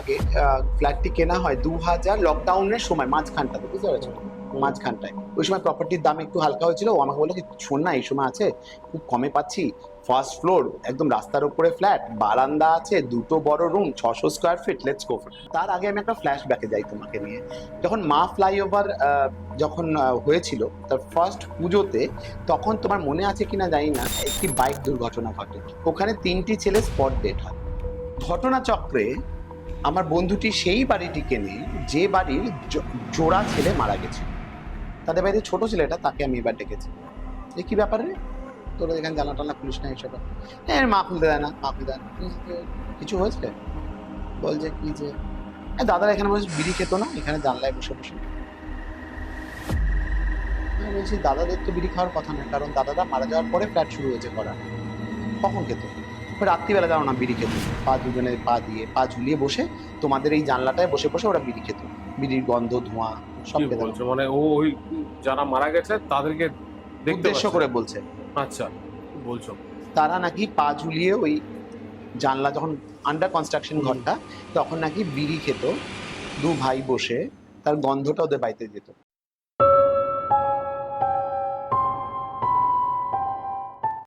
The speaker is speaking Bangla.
আগে ফ্ল্যাটটি কেনা হয় দু হাজার লকডাউনের সময়, মাঝখানটাতে, বুঝতে পেরেছ? মাঝখানটায়। ওই সময় প্রপার্টির দাম একটু হালকা হয়েছিল, ও আমাকে বলল কি, শোন না, এই সময় আছে, খুব কমে পাচ্ছি। ফার্স্ট ফ্লোর একদম রাস্তার উপরে ফ্ল্যাট বারান্দা আছে, দুটো বড় রুম ছশো স্কোয়ার ফিট লেটস গো তার আগে আমি একটা ফ্ল্যাশ ব্যাকে যাই তোমাকে নিয়ে। যখন মা ফ্লাইওভার যখন হয়েছিল, তার ফার্স্ট পুজোতে, তখন তোমার মনে আছে কিনা জানি না, একটি বাইক দুর্ঘটনা ঘটে। ওখানে তিনটি ছেলে স্পট ডেট হয়। ঘটনা চক্রে আমার বন্ধুটি সেই বাড়িটি কেনে যে বাড়ির জোড়া ছেলে মারা গেছে। তাদের বাড়িতে ছোট ছেলেটা তাকে আমি এবার ডেকেছি। এ কি ব্যাপার তোরা এখানে জানা টানা খুলিস না এইসব হ্যাঁ মা খুলতে দেয় না মা খুলতে দেয় না। কিছু- হয়েছে? বলছে কি যে। এ, দাদারা এখানে বসে বিড়ি খেত না এখানে জানলায় বসে বসে। বলছি দাদাদের তো বিড়ি খাওয়ার কথা নয় কারণ দাদারা মারা যাওয়ার পরে ফ্ল্যাট শুরু হয়েছে করা কখন খেত? রাত্রিবেলা যাও না বিড়ি খেত। পা দুজনে পা দিয়ে পা ঝুলিয়ে বসে তোমাদের এই জানলাটায় বসে বসে ওরা বিড়ি খেত। বিড়ির গন্ধ ধোঁয়া সব খেত মানে ও ওই যারা মারা গেছে তাদেরকে উদ্দেশ্য করে বলছে। আচ্ছা বলছো। তারা নাকি পা ঝুলিয়ে ওই জানলা যখন আন্ডার কনস্ট্রাকশন ঘরটা তখন নাকি বিড়ি খেত। দু ভাই বসে তার গন্ধটা ওদের বাড়িতে যেত।